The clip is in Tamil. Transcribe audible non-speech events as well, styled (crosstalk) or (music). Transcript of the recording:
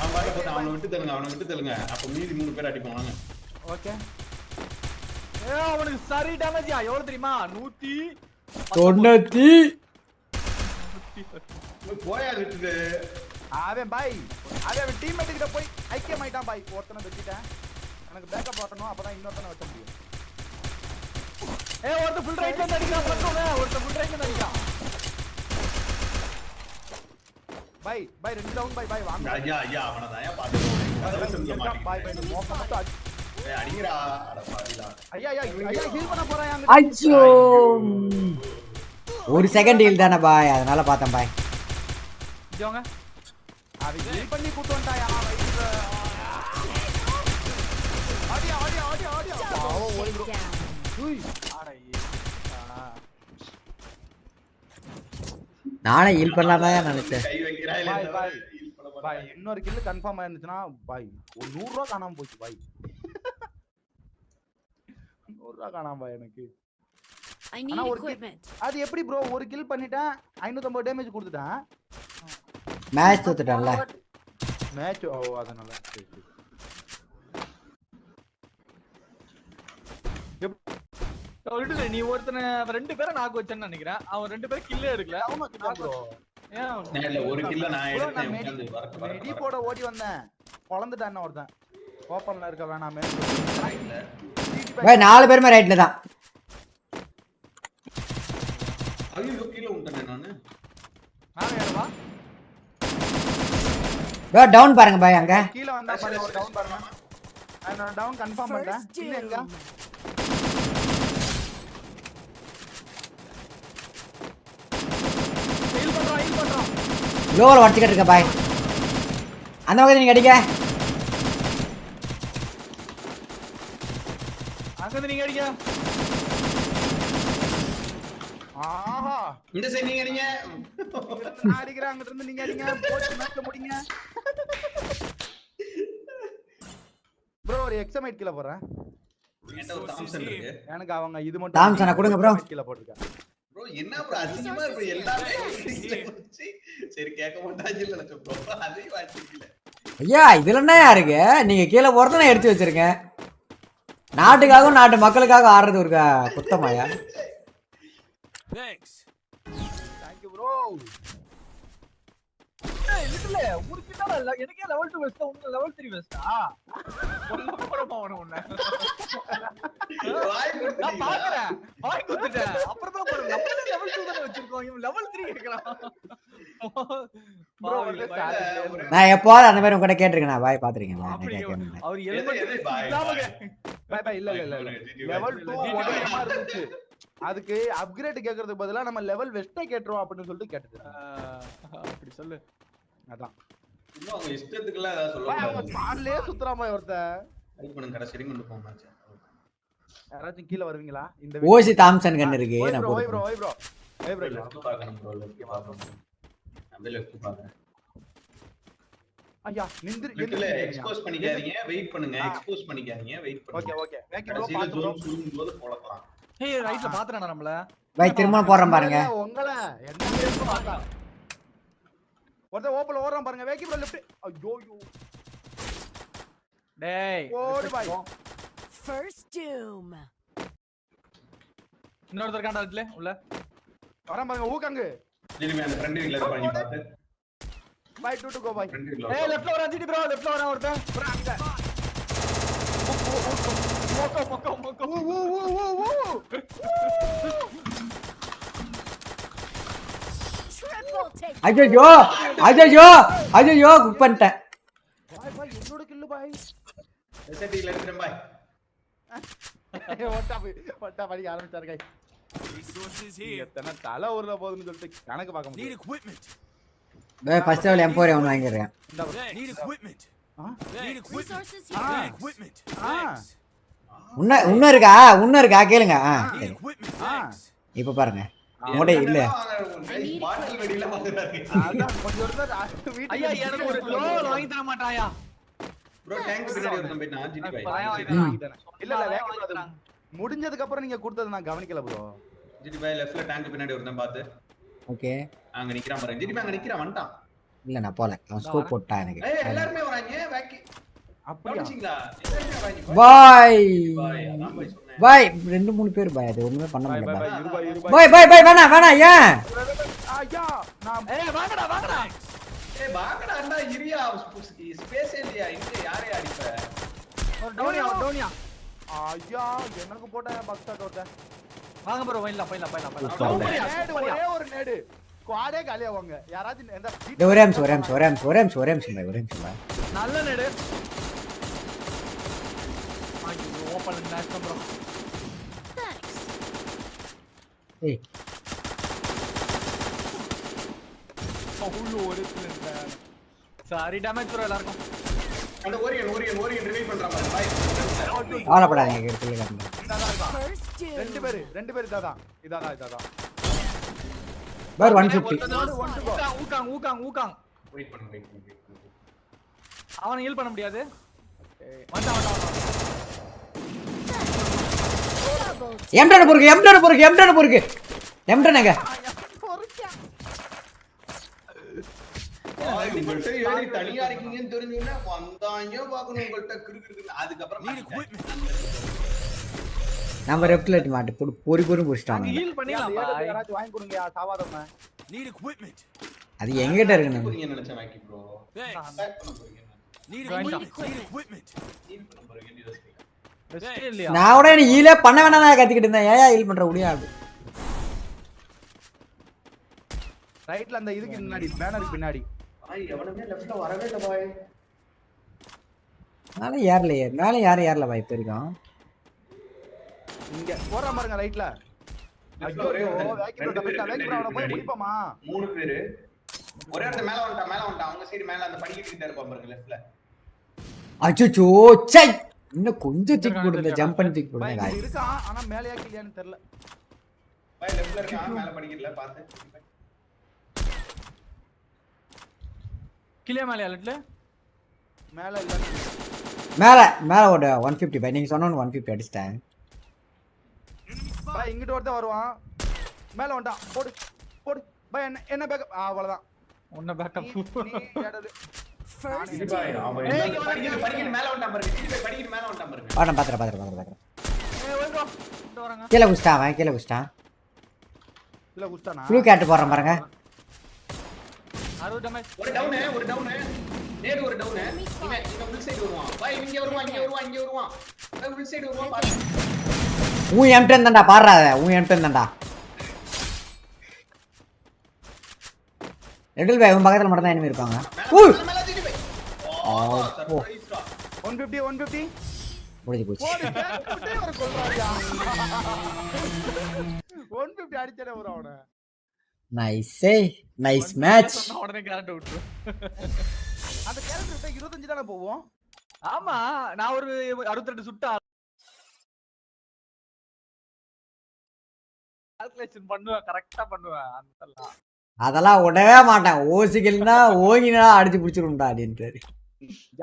அவன் பாக்க போட்டு அவனை விட்டு தருங்க அவனை விட்டு தருங்க அப்ப மீதி மூணு பேர் அடிப்போம் வாங்க. ஓகே. ஏ அவனுக்கு சரி டேமேஜ்யா எவ்வளவு தெரியுமா? நூத்தி தொண்ணூத்தி போயா விட்டுட்டு. அவன் பாய். அவன் அவன் டீம்மேட் கிட்ட போய் ஐக்கியம் ஆயிட்டான் பாய். ஒருத்தனை வச்சுட்டேன் எனக்கு பேக்கப் வரணும் அப்பதான் இன்னொருத்தனை வச்ச முடியும். ஏ ஒருத்தன் ஃபுல் ரைட்ல அடிக்கிறான் பக்கமே ஒருத்தன் ஃபுல் ரைட்ல அடிக்கிறான். பாய் பாய் ரெண்டு டவுன் பாய் பாய் வாங்க ஐயா ஐயா அவனை தான் ஏன் பாத்து பாய் பாய் மோக்க மட்டும் அடி- அடிக்கிறா அட பாவிலா ஐயா ஐயா ஐயா ஹீல் பண்ண போறான் ஐயோ. ஒரு செகண்ட் ஹீல் தானே பாய். அதனால பார்த்தேன் பாய். இவங்க அவன் ஹீல் பண்ணி கூட்டு வந்துட்டாயா வயித்துல? ஆடியா ஆடியா ஆடியா ஆடியா. ஓடி bro. நானே ஹீல் பண்ணலாம் நினைச்சேன். பாய், இன்னொரு கில்லு கன்ஃபார்ம் ஆயிருந்துச்சுன்னா பாய் ஒரு நூறு ரூபா காணாம போச்சு பாய். நூறு ரூபா காணாம பாய் எனக்கு. அது எப்படி ப்ரோ ஒரு கில் பண்ணிட்டேன் ஐநூத்தம்பது டேமேஜ் கொடுத்துட்டேன். மேட்ச் தோத்துட்டேன்ல. மேட்ச் ஓ அதனால சரி, சரி. எப்- சொல்லிட்டு நீ ஒருத்தனை ரெண்டு பேரை நாக்கு வச்சேன்னு நினைக்கிறேன். அவன் ரெண்டு பேரும் கில்லே எடுக்கல. ஒரு கில்ல நான். போட ஓடி வந்தேன். பொழந்துட்டான் ஒருத்தன். ஓப்பன்ல இருக்க வேணாமே. நாலு பேருமே ரைட்ல தான். ஐயோ கீழே விட்டேனே நானு. நான் வேணுமா ப்ரோ டவுன் பாருங்க பாய் அங்க. கீழ வந்தா பாருங்க ஒரு டவுன் பாருங்க. நான் டவுன் கன்ஃபார்ம் பண்றேன். இல்ல எங்க doom. ஹீல் பண்றான் ஹீல் பண்றான் லோவில் உடச்சிக்கிட்டு இருக்க பாய். அந்த பக்கத்துல நீங்க அடிக்க. அங்க நீங்க அடிக்க ஆஹா. இந்த சைடு நீங்க அடிங்க. நான் அடிக்கிறேன் அங்கிட்ட இருந்து நீங்க அடிங்க. போட்டு மேட்ச்ல முடிங்க. ப்ரோ ஒரு எக்ஸமைட் கீழ போறேன் என்கிட்ட ஒரு தாம்சன் இருக்கு. எனக்கு அவங்க இது மட்டும் தாம்சனை கொடுங்க bro. கீழ போட்டுருக்கேன். ப்ரோ என்ன அசிங்கமா எல்லாமே. சரி கேட்க இல்ல அதையும் ஐயா இதுல என்ன இருக்கு? நீங்க கீழே போறத நான் எடுத்து வச்சிருக்கேன் நாட்டுக்காகவும் நாட்டு மக்களுக்காக ஆடுறது ஒரு குத்தமாயா தேங்க் யூ ப்ரோ என்ன இல்ல எனக்கே லெவல் 2 வெஸ்டா உனக்கு லெவல் 3 வெஸ்டா ஒண்ணு போறமா அவன உன்ன. நான்? பாக்குறேன். வாய் குத்துட்டேன் அப்புறம் நம்ம லெவல் 2 தான வச்சிருக்கோம். இவன் லெவல் 3 கேக்குறான். நான் எப்போவாது அந்த மாதிரி உங்ககிட்ட கேட்டிருக்கேன். பாய் கேட்கணும் அவர் எலிமெண்ட் பாய், இல்லாம பாய். பை பை இல்ல இல்ல இல்ல. லெவல் 2 ஒடேமா இருந்துச்சு. அதுக்கு அப்கிரேட் கேக்குறதுக்கு பதிலா நம்ம லெவல் வெஸ்டே கேட்டுறோம் அப்படின்னு சொல்லிட்டு கேட்டது அப்படி சொல்லு. அதான். இன்னும் அவங்க இஷ்டத்துக்குலாம் ஏதாவது சொல்லக்கூடாது. ஸ்பாட்லயே சுத்துறாமா ஒருத்தன். Help பண்ணுங்க, கடைசி கொண்டு போங்க. யாராச்சும் கீழ வருவீங்களா? இந்த ஓசி தாம்சன் கன் இருக்கு. நான் ப்ரோ ப்ரோ ப்ரோ ப்ரோ பார்க்கணும் பார்க்கணும். அப்படியே பார்க்கறேன். ஐயா நிந்திரி expose பண்ணிக்காதீங்க, wait பண்ணுங்க, expose பண்ணிக்காதீங்க, ஓகே பண்ணுங்க. ஓகே வேக்கி ப்ரோ கடைசியில பாத்து ப்ரோ zone சுருங்கும்போது போலக்கலாம். ஏய் ரைட்ல பாத்துறானா நம்மள? பாய் திரும்ப போடுறேன் பாருங்க. உங்கள என்ன பார்த்தா ஒருத்தன் ஓப்பல ஓடுறான் பாருங்க. வேக்கி ப்ரோ லெஃப்ட் ஐயோ ஐயோ டேய் ஓடு பாய் First doom. இன்னொருத்தர் காண்டா இருக்குல உள்ள. வரான் பாருங்க ஊக்கங்கு. திரும்பி அந்த front wheel ல இது பண்ணி பார்த்து, பாய் டூ டு கோ ல ஏய் லெஃப்ட்ல வரான் ஜிடி ப்ரோ லெஃப்ட்ல வரான் ஒருத்தன். ப்ரோ அங்க. மொக்க மொக்க மொக்க ஊ ஊ ஊ ஊ. (laughs) ஐயோ ஐயோ ஐயோ குக் பண்ணிட்டேன் பாய் பாய் என்னோட கில்லு பாய் SRT ல எடுத்துறேன் பாய். ஆரம்பிச்சாரு கை எத்தனை தலை ஊர்ல போகுதுன்னு சொல்லிட்டு கணக்கு பார்க்க முடியும் ஃபர்ஸ்ட் லெவல் எம்போரியம் ஒன்று வாங்கிடுறேன்? Resources ah. here. ஆ இன்னும் இன்னும் இருக்கா இன்னும் இருக்கா கேளுங்க ஆ சரி ஆ இப்போ பாருங்க இல்ல. ஐயா எனக்கு ஒரு வாங்கி தர மாட்டாயா? பின்னாடி ஒருத்தன் போயிட்டான், இல்ல இல்ல முடிஞ்சதுக்கு அப்புறம் நீங்க கொடுத்தது நான் கவனிக்கல ப்ரோ GT பாய், left ல tank பின்னாடி ஒருத்தன் பார்த்து. ஓகே. அங்க நிக்கிறான் பாருங்க. GT பாய் அங்க நிக்கிறான், வந்துட்டான். இல்ல நான் போல. அவன் ஸ்கோப் போட்டான் எனக்கு. ஏய் எல்லாருமே வராங்க. வேக்கி. அப்படியா? பாய் பாய் அதான் பாய் பாய் ரெண்டு மூணு பேர் பாய் அது ஒண்ணுமே பண்ண முடியல பாய் பாய் பாய். இரு பாய் இரு பாய் பாய் பாய் வேணாம் வேணாம் ஏன்? ஐயா நான் ஏய் வாங்கடா வாங்கடா. ஏய் வாங்கடா அண்ணா இரியா ஸ்பேஸ் இல்லையா இங்க யாரே அடிப்ப ஒரு டவுனியா ஒரு டவுனியா? ஐயா எனக்கு போட்ட பக்ஸ் ஷாட் ஒருத்தன் வாங்க ப்ரோ போயிடலாம் போயிடலாம் போயிடலாம் நேடு ஒரே ஒரு நேடு. குவாடே காலியாவாங்க. யாராச்சும் எந்த டேய், ஒரே நிமிஷம் ஒரே நிமிஷம் ஒரே நிமிஷம் ஒரே பாய் நல்ல நெடு. Open national bro. ஒரு சாரி டேமேஜ் ப்ரோ எல்லாருக்கும் அந்த ஓரியன் ஓரியன் ஓரியன் ரிவைவ் பாய் கவலைப்படாதீங்க எடுத்துல காட்டுங்க First ரெண்டு. பேரு ரெண்டு பேரு இதாதான் இதாதான் இதாதான் பார் ஒன் ஃபிஃப்டி ஊக்காங் ஊக்காங் ஊக்காங் ஊக்காங் வெயிட் பண்ணு வெயிட். அவனை ஹீல் பண்ண முடியாது வந்தா வந்தா எம்டன் பொறுக்கு எம்டன் பொறுக்கு எம்டன் பொறுக்கு. தனியா இருக்கீங்கன்னு வந்தாங்க கிறுன்னு. அதுக்கப்புறம் நம்ம ரெப்டிலேட் மாட்டு போட்டு பொறி பொறி பிடிச்சிட்டாங்க. ஹீல் யாராச்சும் வாங்கி கொடுங்க. அது எங்கிட்ட இருக்கு நம்ம ப்ரோ பண்ண போறீங்க நான் கூட நீ ஈலே பண்ண வேணாம் தான் கத்திக்கிட்டு இருந்தேன். ஏயா ஹீல் பண்ற முடியாது ரைட்ல அந்த இதுக்கு முன்னாடி பேனருக்கு பின்னாடி. பாய் எவனுமே லெஃப்ட்ல வரவே இல்லை பாய். மேலே ஏறலையே மேலே யாரும் ஏறல பாய் இப்போ இருக்கும் இங்க போற பாருங்க ரைட்ல மூணு பேரு. ஒரே இடத்துல மேல வந்துட்டான் மேல வந்துட்டான். அவங்க சைடு மேல அந்த படிக்கட்டு கிட்ட இருப்பான் பாருங்க லெஃப்ட்ல அச்சோ சை! இன்னும் கொஞ்சம் தூக்கி போடுங்க ஜம்ப் பண்ணி தூக்கி பாய், போடுங்க இங்க இருக்கான் ஆனா மேலையா இல்லையான்னு தெரியல. பாய் லெஃப்ட்ல இருக்கான் மேல படிக்கட்டுல பாத்து கிளியா மேலே அலட்ல மேல இல்ல. மேலே மேலே ஒரு ஒன் ஃபிஃப்டி பாய் நீங்கள் சொன்ன ஒன் ஃபிஃப்டி அடிச்சிட்டேன். பாய் இங்கிட்ட ஒருத்தன் வருவான். மேல வந்துட்டான் போடு போடு. பாய் என்ன என்ன பேக்கப் அவ்வளவுதான். உன்ன பேக்கப் நீ- இது பாய் அவன் கீழே அவன் கீழே ப்ளூ பாருங்க அறுபது டேமேஜ் ஒரு டவுன் ஒரு டவுன் நேடு ஒரு டவுன் இவன் இவன் உள் சைடு வருவான் பாய் இங்க வருவான் இங்க வருவான் இங்க வருவான் பாய் உள் சைடு வருவான் பாரு உன் எம்டன் தான்டா பாடுறா அதை உன் எம்டன் தான்டா ரெட்டில் பாய் உன் பக்கத்தில் மட்டும் தான் enemy இருப்பாங்க ஊ ஒன் பிப்டி ஒன் பிப்டி முடிஞ்சு போச்சு ஒரு கொள்றாரியா ஒன் பிப்டி அடிச்சே வரும் அவனை நைஸ் நைஸ் மேட்ச் உடனே கரண்ட் விட்டுரு அந்த கேரக்டர் இருபத்தஞ்சு தானே போவோம்? ஆமா நான் ஒரு அறுபத்தி ரெண்டு சுட்டா கால்குலேஷன் பண்ணுவேன் கரெக்டா பண்ணுவேன் அந்த அதெல்லாம் விடவே மாட்டேன். ஓசிக்கல்னா ஓகினா அடிச்சு பிடிச்சிரும்டா Yeah.